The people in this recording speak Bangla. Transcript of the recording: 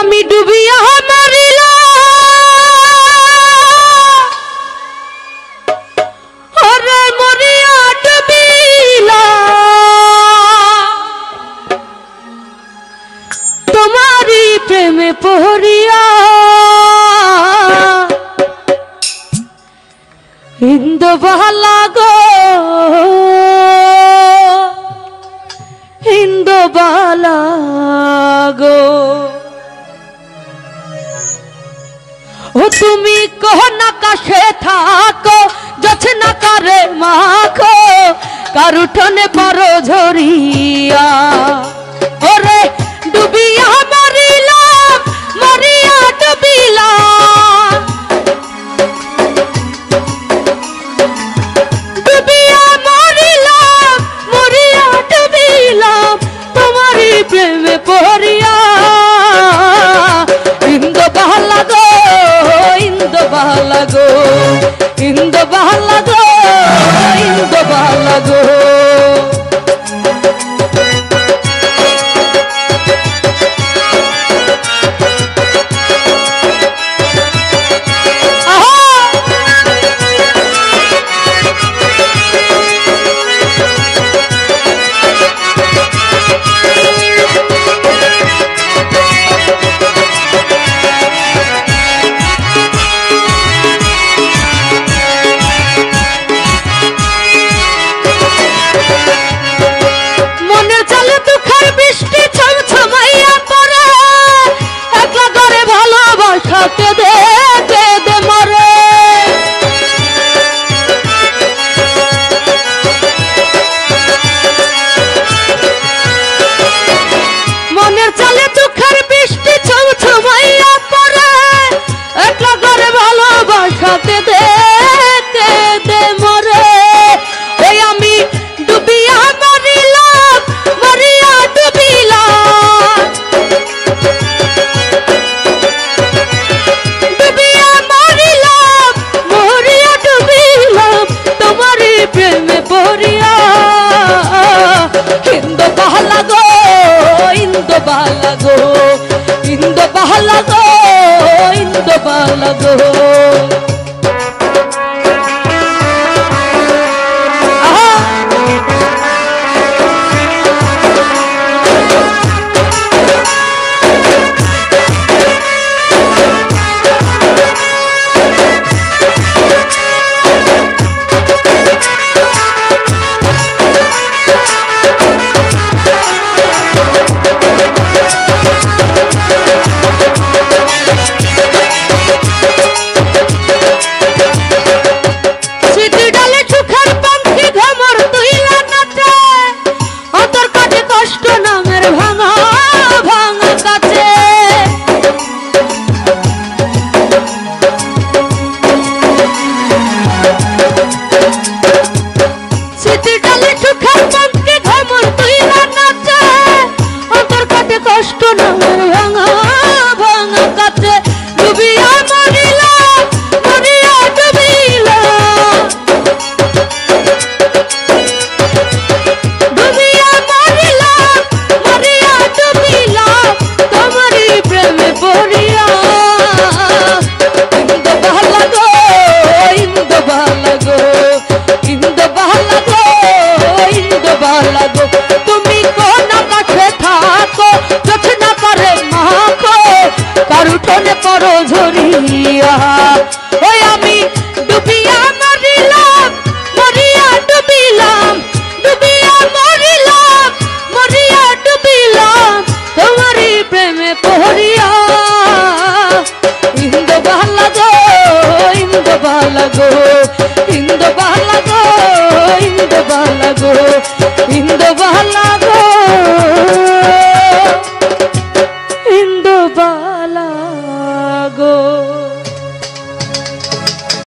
আমি ডুবিয়া মরিল হরে মরিয়া ডুবিল তোমারি প্রেমে তুমি কহ কোন আকাশে থাকো যোছনা করে মাখো কার উঠোনে পারো ঝরিয়া। पालक हो মারুতন পর ঝরিয়া